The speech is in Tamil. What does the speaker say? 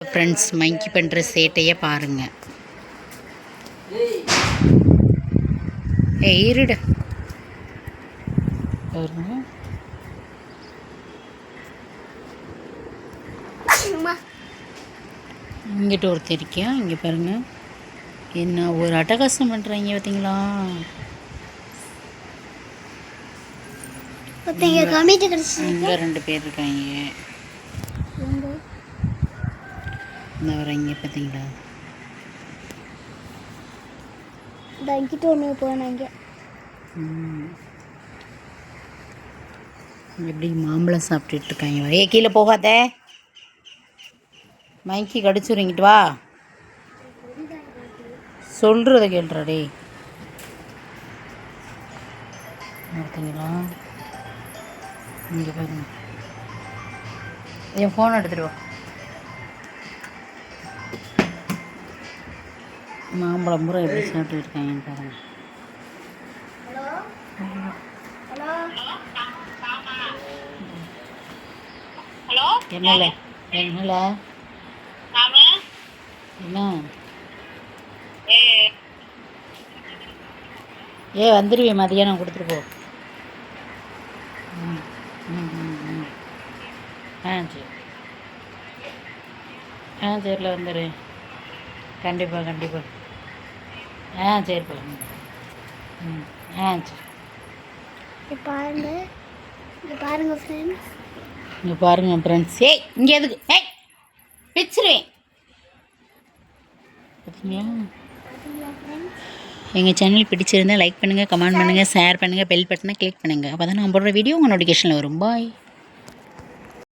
ஃப்ரெண்ட்ஸ் மங்கி பண்ணுற சேட்டையை பாருங்க. ஏய் இருடு. பாருங்க. இங்கிட்ட ஒருத்தர் இருக்கியா? இங்கே பாருங்க. என்ன ஒரு அட்டகாசம் பண்ணுறாங்க பார்த்தீங்களா அங்கே ரெண்டு பேர் இருக்காங்க. இந்த வராங்க பார்த்தீங்களா இந்த அங்கிட்ட ஒன்று போனாங்க. எப்படி மாம்பழம் சாப்பிட்டுட்டு இருக்காங்க? ஏ கீழே போகாத. மைக்கி கடிச்சுருங்கிட்டு வா. சொல்கிறத கேள்றா டேய். பார்த்தீங்களா இங்கே பாருங்க. என் ஃபோன் எடுத்துட்டு வா. மாம்பழம் பூரா எப்படி சாப்பிட்டு இருக்காங்கன்னு பாருங்க. என்னல? என்னல? என்ன? ஏ வந்துடுவேன் மதியானம் கொடுத்துட்டு போ. ம், ம், ம், ம். ஆ சரி. ஆ சரில வந்துடு கண்டிப்பாக கண்டிப்பாக ஆ சரிப்பா ம். ம் ஆ சரி. இங்க பாருங்க. இங்க பாருங்க ஃப்ரெண்ட்ஸ் இங்கே பாருங்க ஃப்ரெண்ட்ஸ் ஏய் இங்கே எதுக்கு? ஏய் பிச்சிருவேன் பார்த்தீங்களா எங்கள் சேனல் பிடிச்சிருந்தா லைக் பண்ணுங்கள் கமெண்ட் பண்ணுங்கள் ஷேர் பண்ணுங்கள் பெல் பட்டனை கிளிக் பண்ணுங்கள் அப்போ தான் நான் போடுற வீடியோ உங்கள் நோட்டிஃபிகேஷனில் வரும். பாய்